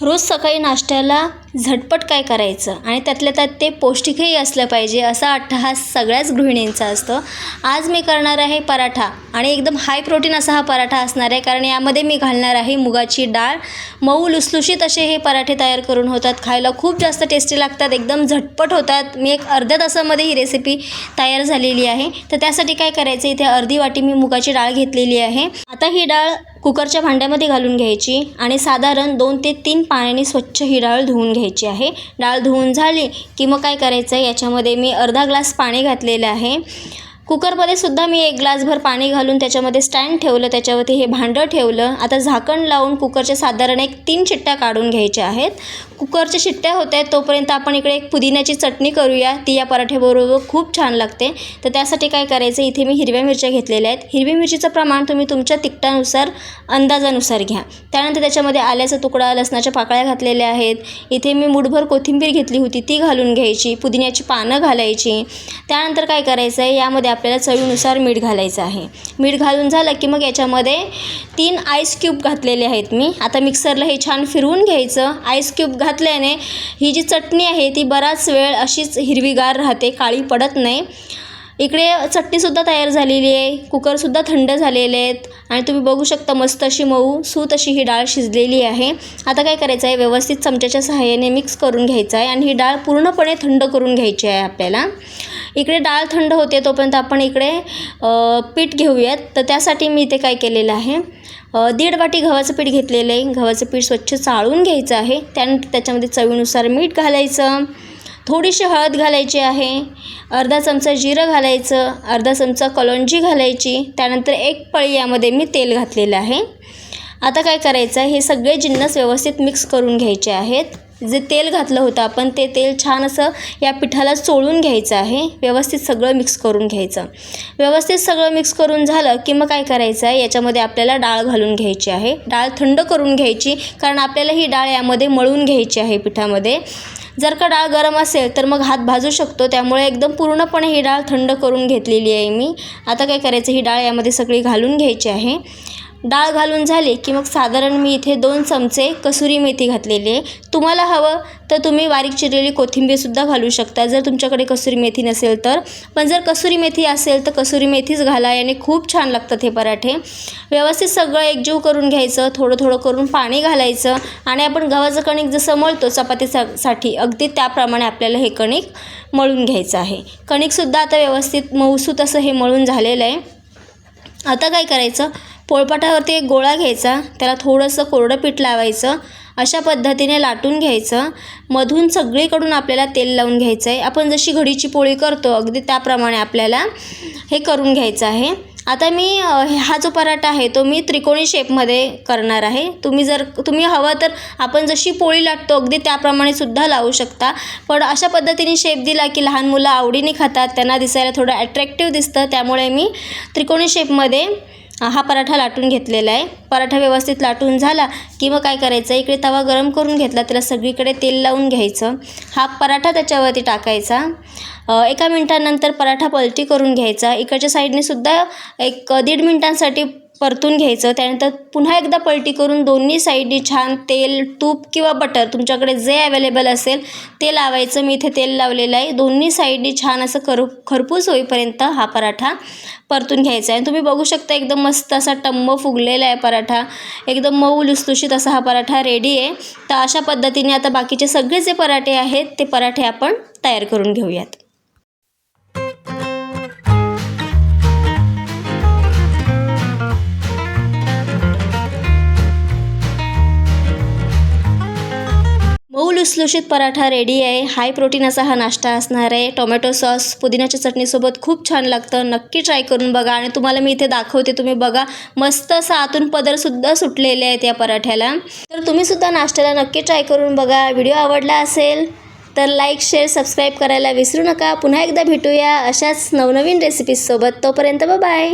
रोज सकाळी नाश्त्याला झटपट काय करायचं? आणि त्यातल्या त्यात ते पौष्टिकही असलं पाहिजे असा अट्टहास सगळ्याच गृहिणींचा असतो. आज मी करणार आहे पराठा. आणि एकदम हाय प्रोटीन असा हा पराठा असणार आहे कारण यामध्ये मी घालणार आहे मुगाची डाळ. मऊ लुसलुशीत असे हे पराठे तयार करून होतात. खायला खूप जास्त टेस्टी लागतात एकदम झटपट होतात. मी एक अर्ध्या तासामध्ये ही रेसिपी तयार झालेली आहे. तर त्यासाठी काय करायचं? इथे अर्धी वाटी मी मुगाची डाळ घेतलेली आहे. आता ही डाळ कुकरच्या भांड्यामध्ये घालून घ्यायची आणि साधारण दोन ते तीन पाण्याने स्वच्छ ही डाळ धुवून घ्यायची आहे. डाळ धुवून झाली की मग काय करायचं? आहे याच्यामध्ये मी अर्धा ग्लास पाणी घातलेलं आहे. कुकरमध्ये सुद्धा मी एक ग्लासभर पाणी घालून त्याच्यामध्ये स्टँड ठेवलं त्याच्यावरती हे भांडं ठेवलं. आता झाकण लावून कुकरच्या साधारण एक तीन चिट्ट्या काढून घ्यायच्या आहेत. कुकरच्या शिट्ट्या होत आहेत तोपर्यंत आपण इकडे एक पुदिन्याची चटणी करूया. ती या पराठ्याबरोबर खूप छान लागते. तर त्यासाठी काय करायचं इथे मी हिरव्या मिरच्या घेतलेल्या आहेत. हिरवी मिरचीचं प्रमाण तुम्ही तुमच्या तिखटानुसार अंदाजानुसार घ्या. त्यानंतर त्याच्यामध्ये आल्याचा तुकडा लसणाच्या पाकळ्या घातलेल्या आहेत. इथे मी मुठभर कोथिंबीर घेतली होती ती घालून घ्यायची. पुदिन्याची पानं घालायची. त्यानंतर काय करायचं आहे यामध्ये आपल्याला चवीनुसार मीठ घालायचं आहे. मीठ घालून झालं की मग याच्यामध्ये तीन आईस क्यूब घातलेले आहेत मी. आता मिक्सरला हे छान फिरवून घ्यायचं. आईस क्यूब घातल्याने ही जी चटणी आहे ती बराच वेळ अशीच हिरवीगार राहते काळी पडत नाही. इकडे चटणीसुद्धा तयार झालेली आहे. कुकरसुद्धा थंड झालेले आहेत. आणि तुम्ही बघू शकता मस्त अशी मऊ सूत अशी ही डाळ शिजलेली आहे. आता काय करायचं आहे? व्यवस्थित चमच्याच्या सहाय्याने मिक्स करून घ्यायचं आहे. आणि ही डाळ पूर्णपणे थंड करून घ्यायची आहे आपल्याला. इकडे डाळ थंड होते तोपर्यंत आपण इकडे पीठ घेऊयात. तर त्यासाठी मी इथे काय केलेलं आहे दीड वाटी गव्हाचं पीठ घेतलेलं आहे. गव्हाचं पीठ स्वच्छ चाळून घ्यायचं आहे. त्यानंतर त्याच्यामध्ये चवीनुसार मीठ घालायचं थोडीशी हळद घालायची आहे अर्धा चमचा जिरं घालायचं अर्धा चमचा कलोंजी घालायची. त्यानंतर एक पळी यामध्ये मी तेल घातलेलं आहे. आता काय करायचं आहे? हे सगळे जिन्नस व्यवस्थित मिक्स करून घ्यायचे आहेत. जे तेल घातलं होतं आपण ते तेल छान असं या पिठाला चोळून घ्यायचं आहे. व्यवस्थित सगळं मिक्स करून घ्यायचं. व्यवस्थित सगळं मिक्स करून झालं की मग काय करायचं? आहे याच्यामध्ये आपल्याला डाळ घालून घ्यायची आहे. डाळ थंड करून घ्यायची कारण आपल्याला ही डाळ यामध्ये मळून घ्यायची आहे पिठामध्ये. जर का डाळ गरम असेल तर मग हात भाजू शकतो. त्यामुळे एकदम पूर्णपणे ही डाळ थंड करून घेतलेली आहे मी. आता काय करायचं? ही डाळ यामध्ये सगळी घालून घ्यायची आहे. डाळ घालून झाली की मग साधारण मी इथे दोन चमचे कसुरी मेथी घातलेली आहे. तुम्हाला हवं तर तुम्ही बारीक चिरलेली कोथिंबीरसुद्धा घालू शकता. जर तुमच्याकडे कसुरी मेथी नसेल तर. पण जर कसुरी मेथी असेल तर कसुरी मेथीच घाला. याने खूप छान लागतात हे पराठे. व्यवस्थित सगळं एकजीव करून घ्यायचं. थोडं थोडं करून पाणी घालायचं. आणि आपण गव्हाचं कणिक जसं मळतो चपातीसाठी अगदी त्याप्रमाणे आपल्याला हे कणिक मळून घ्यायचं आहे. कणिकसुद्धा आता व्यवस्थित मऊसूत असं हे मळून झालेलं आहे. आता काय करायचं? पोळपाटावरती एक गोळा घ्यायचा त्याला थोडंसं कोरडं पीठ लावायचं अशा पद्धतीने लाटून घ्यायचं. मधून सगळीकडून आपल्याला तेल लावून घ्यायचं आहे आपण जशी घडीची पोळी करतो अगदी त्याप्रमाणे आपल्याला हे करून घ्यायचं आहे. आता मी हा जो पराठा आहे तो मी त्रिकोणी शेपमध्ये करणार आहे. तुम्ही जर तुम्ही हवं तर आपण जशी पोळी लाटतो अगदी त्याप्रमाणे सुद्धा लावू शकता. पण अशा पद्धतीने शेप दिला की लहान मुलं आवडीने खातात त्यांना दिसायला थोडं ॲट्रॅक्टिव्ह दिसतं. त्यामुळे मी त्रिकोणी शेपमध्ये हा पराठा लाटून घेतलेला आहे. पराठा व्यवस्थित लाटून झाला की मग काय करायचं? इकडे तवा गरम करून घेतला त्याला सगळीकडे तेल लावून घ्यायचं. हा पराठा त्याच्यावरती टाकायचा. एका मिनटानंतर पराठा पलटी करून घ्यायचा. इकडच्या साईडने सुद्धा एक दीड मिनटांसाठी परतून घ्यायचं. त्यानंतर पुन्हा एकदा पलटी करून दोन्ही साईडनी छान तेल तूप किंवा बटर तुमच्याकडे जे अवेलेबल असेल ते लावायचं. मी इथे तेल लावलेलं आहे. दोन्ही साईडनी छान असं कर खरपूस होईपर्यंत हा पराठा परतून घ्यायचा आहे. आणि तुम्ही बघू शकता एकदम मस्त असा टम्म फुगलेला आहे पराठा. एकदम मऊ लुसलुशीत असा हा पराठा रेडी आहे. तर अशा पद्धतीने आता बाकीचे सगळे जे पराठे आहेत ते पराठे आपण तयार करून घेऊयात. मऊ लुसलुशीत पराठा रेडी आहे. हाय प्रोटीन असा हा नाश्ता असणार आहे. टोमॅटो सॉस पुदिन्याच्या चटणीसोबत खूप छान लागतं. नक्की ट्राय करून बघा आणि तुम्हाला मी इथे दाखवते. तुम्ही बघा मस्त असा आतून पदरसुद्धा सुटलेले आहेत या पराठ्याला. तर तुम्हीसुद्धा नाश्त्याला नक्की ट्राय करून बघा. व्हिडिओ आवडला असेल तर लाईक शेअर सबस्क्राईब करायला विसरू नका. पुन्हा एकदा भेटूया अशाच नवनवीन रेसिपीजसोबत तोपर्यंत बाय